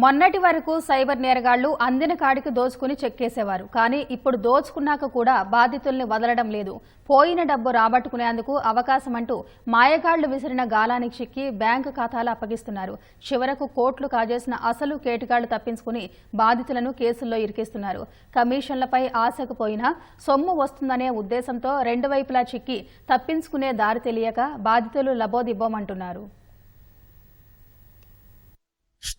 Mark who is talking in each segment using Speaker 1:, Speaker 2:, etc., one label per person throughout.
Speaker 1: మొన్నటి వరకు సైబర్ నేరగాళ్ళు అందిన కాడికి దోచుకుని చెక్కేసేవారు కానీ ఇప్పుడు దోచుకున్నాక కూడా బాధితుల్ని వదలడం లేదు. పోయిన డబ్బు రాబట్టుకునేందుకు అవకాశం అంటూ మాయగాళ్ళు విసిరిన గాలానికి చిక్కి బ్యాంకు ఖాతాలు అప్పగిస్తున్నారు. చివరకు కోట్లు కాజేసిన అసలు కేటుగాళ్ళు తప్పించుకుని బాధితులను కేసుల్లో ఇరికిస్తున్నారు. కమిషన్లపై ఆశకు పోయినా సొమ్ము వస్తుందనే ఉద్దేశంతో రెండు వైపులా చిక్కి తప్పించుకునే దారి తెలియక బాధితులు లబోదిబ్బోమంటున్నారు.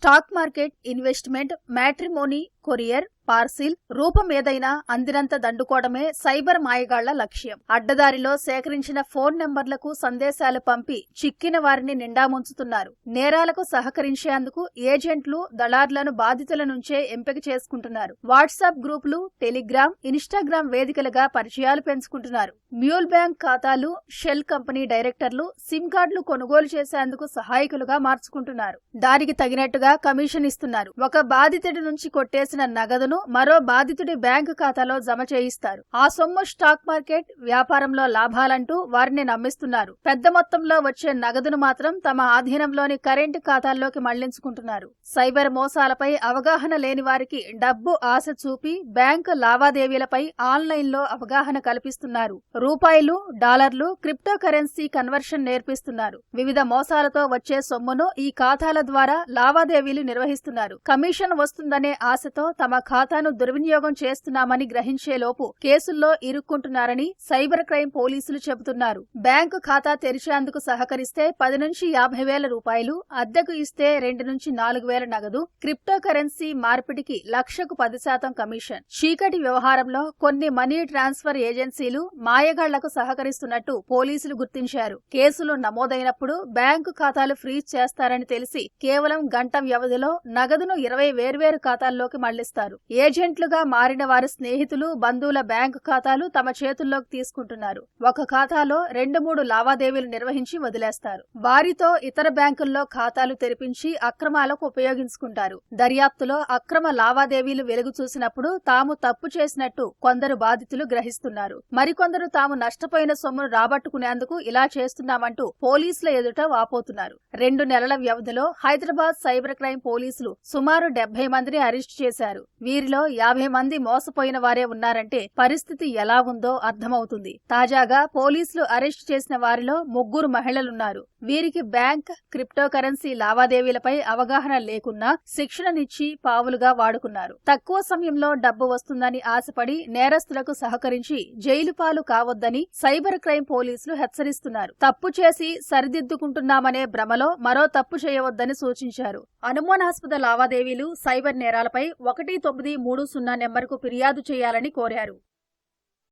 Speaker 2: Stock market investment matrimony courier parcel రూపం ఏదైనా అందినంత దండుకోవడమే సైబర్ మాయగాళ్ళ లక్ష్యం. అడ్డదారిలో సేకరించిన ఫోన్ నెంబర్లకు సందేశాలు పంపి చిక్కిన వారిని నిండా ముంచుతున్నారు. నేరాలకు సహకరించేందుకు ఏజెంట్లు దళార్లను బాధితుల నుంచే ఎంపిక చేసుకుంటున్నారు. వాట్సాప్ గ్రూపులు టెలిగ్రామ్ ఇన్స్టాగ్రామ్ వేదికలుగా పరిచయాలు పెంచుకుంటున్నారు. మ్యూల్ బ్యాంక్ ఖాతాలు షెల్ కంపెనీ డైరెక్టర్లు సిమ్ కార్డులు కొనుగోలు చేసేందుకు సహాయకులుగా మార్చుకుంటున్నారు. దానికి తగినట్టుగా కమిషన్ ఇస్తున్నారు. ఒక బాధితుడి నుంచి కొట్టేసిన నగదును మరో బాధితుడి బ్యాంకు ఖాతాలో జమ చేయిస్తారు. ఆ సొమ్ము స్టాక్ మార్కెట్ వ్యాపారంలో లాభాలంటూ వారిని నమ్మిస్తున్నారు. పెద్ద మొత్తంలో వచ్చే నగదును మాత్రం తమ ఆధీనంలోని కరెంటు ఖాతాల్లోకి మళ్ళించుకుంటున్నారు. సైబర్ మోసాలపై అవగాహన లేని వారికి డబ్బు ఆశ చూపి బ్యాంకు లావాదేవీలపై ఆన్లైన్లో అవగాహన కల్పిస్తున్నారు. రూపాయలు డాలర్లు క్రిప్టో కరెన్సీ కన్వర్షన్ నేర్పిస్తున్నారు. వివిధ మోసాలతో వచ్చే సొమ్మును ఈ ఖాతాల ద్వారా లావాదేవీలు నిర్వహిస్తున్నారు. కమిషన్ వస్తుందనే ఆశతో తమ ఖాతాను దుర్వినియోగం చేస్తున్నామని గ్రహించేలోపు కేసుల్లో ఇరుక్కుంటున్నారని సైబర్ క్రైమ్ పోలీసులు చెబుతున్నారు. బ్యాంకు ఖాతా తెరిచేందుకు సహకరిస్తే పది నుంచి యాభై వేల రూపాయలు అద్దెకు ఇస్తే రెండు నుంచి నాలుగు వేల నగదు క్రిప్టో కరెన్సీ మార్పిడికి లక్షకు పది శాతం కమిషన్. చీకటి వ్యవహారంలో కొన్ని మనీ ట్రాన్స్ఫర్ ఏజెన్సీలు మాయగాళ్ళకు సహకరిస్తున్నట్టు పోలీసులు గుర్తించారు. కేసులు నమోదైనప్పుడు బ్యాంకు ఖాతాలు ఫ్రీజ్ చేస్తారని తెలిసి కేవలం గంట వ్యవధిలో నగదును ఇరవై వేర్వేరు ఖాతాల్లోకి మళ్ళిస్తారు. ఏజెంట్లుగా మారిన వారి స్నేహితులు బంధువుల బ్యాంకు ఖాతాలు తమ చేతుల్లోకి తీసుకుంటున్నారు. ఒక ఖాతాలో రెండు మూడు లావాదేవీలు నిర్వహించి వదిలేస్తారు. వారితో ఇతర బ్యాంకుల్లో ఖాతాలు తెరిపించి అక్రమాలకు ఉపయోగించుకుంటారు. దర్యాప్తులో అక్రమ లావాదేవీలు వెలుగు చూసినప్పుడు తాము తప్పు చేసినట్టు కొందరు బాధితులు గ్రహిస్తున్నారు. మరికొందరు తాము నష్టపోయిన సొమ్మును రాబట్టుకునేందుకు ఇలా చేస్తున్నామంటూ పోలీసుల ఎదుట వాపోతున్నారు. రెండు నెలల వ్యవధిలో హైదరాబాద్ సైబర్ క్రైమ్ పోలీసులు సుమారు డెబ్బై మందిని అరెస్టు చేశారు. వీరిలో యాభై మంది మోసపోయిన వారే ఉన్నారంటే పరిస్థితి ఎలా ఉందో అర్థమవుతుంది. తాజాగా పోలీసులు అరెస్ట్ చేసిన వారిలో ముగ్గురు మహిళలున్నారు. వీరికి బ్యాంక్ క్రిప్టో కరెన్సీ లావాదేవీలపై అవగాహన లేకున్నా శిక్షణనిచ్చి పావులుగా వాడుకున్నారు. తక్కువ సమయంలో డబ్బు వస్తుందని ఆశపడి నేరస్తులకు సహకరించి జైలు పాలు కావద్దని సైబర్ క్రైమ్ పోలీసులు హెచ్చరిస్తున్నారు. తప్పు చేసి సరిదిద్దుకుంటున్నామనే భ్రమలో మరో తప్పు చేయవద్దని సూచించారు. అనుమానాస్పద లావాదేవీలు సైబర్ నేరాలపై ఒకటి తొమ్మిది మూడు సున్నా నెంబర్కు ఫిర్యాదు చేయాలని కోరారు.